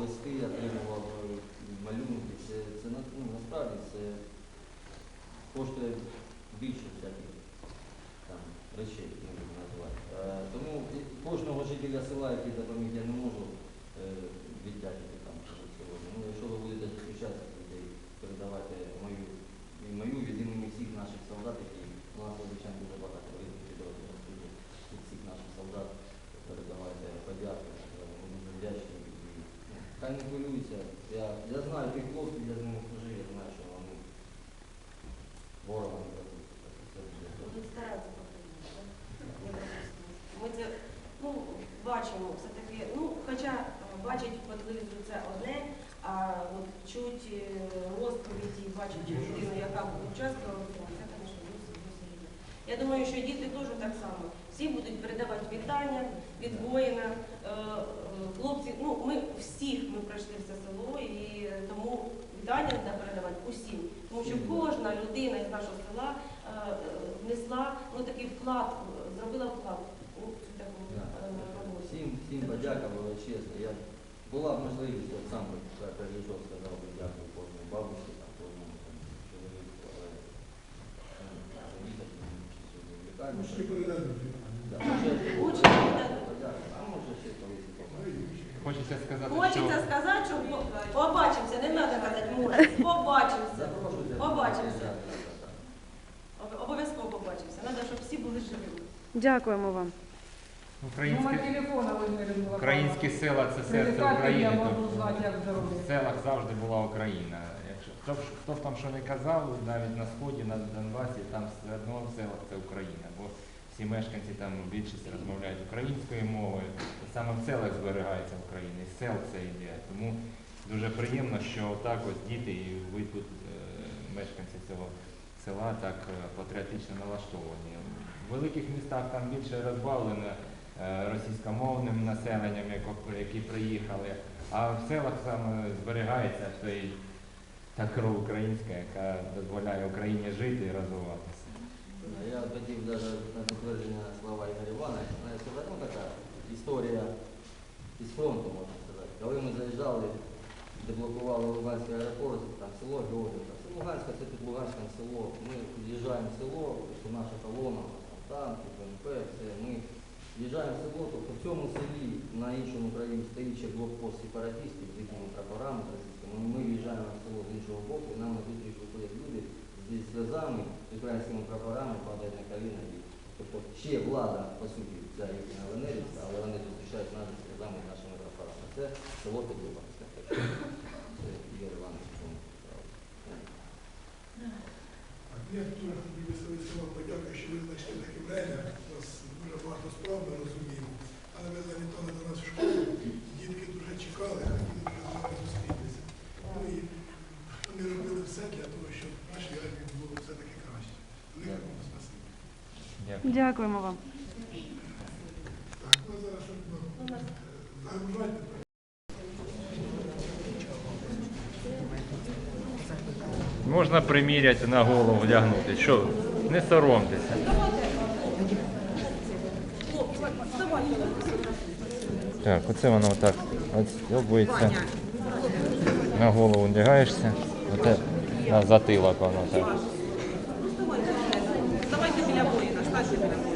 листи, отримував е, малюнки. Це, це ну, насправді це коштує більше всяких там речей, які ми будемо називати. Е, тому кожного жителя села, який допоміг, я не можу е, віддячити там сьогодні. Ну, якщо ви будете зустрічати людей, передавайте мою мою від імені всіх наших солдат, які у нас звичайно дуже багато різних підрозділів служить, від всіх наших солдат передавайте подяки. Е, Ми дуже вдячні. І, ну, Хай не хвилюються. Я, я знаю тих хлопців, я з ними служив, я знаю, що вони ворога не дадуть. Так що це буде добре. Будуть старатися потрібно. Ми це ну, бачимо все-таки, ну, хоча е, бачить по телевізору це одне, а от чуть е, розповіді, бачить людину, яка участвувала це, звісно, зовсім зовсім різне. Я думаю, що діти теж так само. Всі будуть передавати вітання від воїна. Е, Хлопці, ну ми всіх ми пройшли все село і тому вітання треба передавати усім. Тому що кожна людина із нашого села внесла ну, такий вклад, зробила вклад Всім, подяка величезна. Я була б можливість, от сам би як сказав би дякую кожній бабусі, там, кожному там, чоловіку, але ну, передадуть. подяка, а може ще колись. Хочеться сказати, Хочеться що сказати, що побачимося, не треба казати може, побачимося. Побачимося. Обов'язково побачимося. Треба, щоб всі були живими. Дякуємо вам. Українські, Номер телефона вимірювала. українські села це серце Прилітати я України. можу знати, як здоров'я. В селах завжди була Україна. Якщо хто, б- хто б там що не казав, навіть на сході, на Донбасі, там все одно в селах це Україна. Бо всі мешканці там більшість розмовляють українською мовою. І саме в селах зберігається Україна, і з сел це йде. Тому дуже приємно, що так ось діти і ви тут, е, мешканці цього села, так е, патріотично налаштовані. В великих містах там більше розбавлено російськомовним населенням, які приїхали. А в селах саме зберігається той, та кров українська, яка дозволяє Україні жити і розвиватися. Я хотів навіть на підтвердження слова Ігоря Івановича, сказати, ну така історія із фронту, можна сказати. Коли ми заїжджали, деблокували Луганський аеропорт, там село Георгіївка. Це Луганська, це під Луганськом село. Ми в'їжджаємо в село, це наша колона, там танки, БМП, все. Ми в'їжджаємо в село, тобто в цьому селі на іншому краї стоїть ще блокпост сепаратистів з їхніми прапорами російськими. Ми в'їжджаємо в село з іншого боку, і нам на виходять люди зі сльозами, з українськими прапорами, падають на коліна. Тобто ще влада, по суті, ця їхня ЛНРівська, але вони зустрічають нас зі сльозами і нашими прапорами. Це село Підлубанське. Це Ігор Іванович, в чому справа. А Я дуже хотів висловити вам подяку, що ви знайшли таке время. У нас дуже багато справ, ми розуміємо. Але ви завітали до нас в школу. Дітки дуже чекали, хотіли дуже з вами зустрітися. Ну і ми робили все для того, щоб нашій армії було все-таки краще. Велике вам спасибі. Дякуємо вам. Так, ну зараз щоб, ну, загружайте. Можна приміряти на голову, вдягнути. Що? Не соромтеся. Так, оце воно отак обується. На голову вдягаєшся. Оце на затилок воно так. Давайте біля воїна, станьте біля воїна.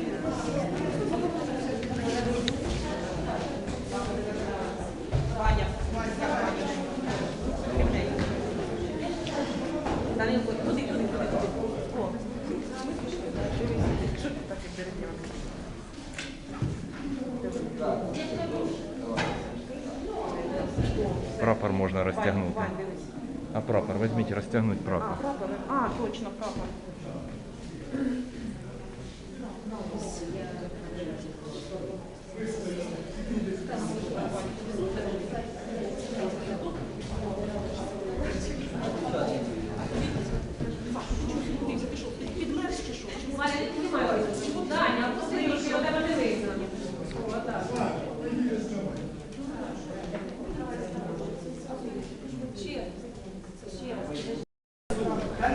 Прапор можна розтягнути. А прапор, візьміть, розтягнуть А, прапор. прапор. А, точно, прапор.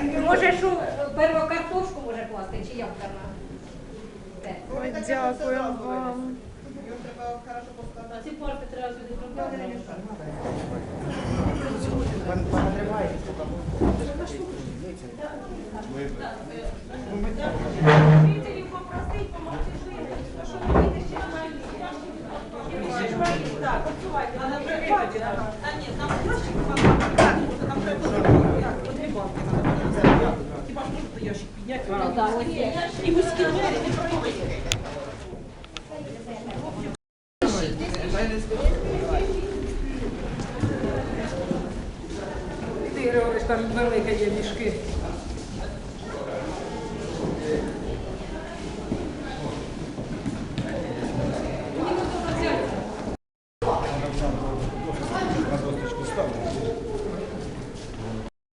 Може, що перво картошку може класти, чи як там? Ой, дякую вам. Його треба хорошо поскладати. Ці парти треба сюди прокладати. Попросить, помогти жити, ну, щоб вийти ще шмалі. Так, працювати, а на прикладі. Та ні, там площадь. Хіба ж ящик підняти? Ну. І вузькі двері не пробуйте. Ти, Григорич, там велика є мішки.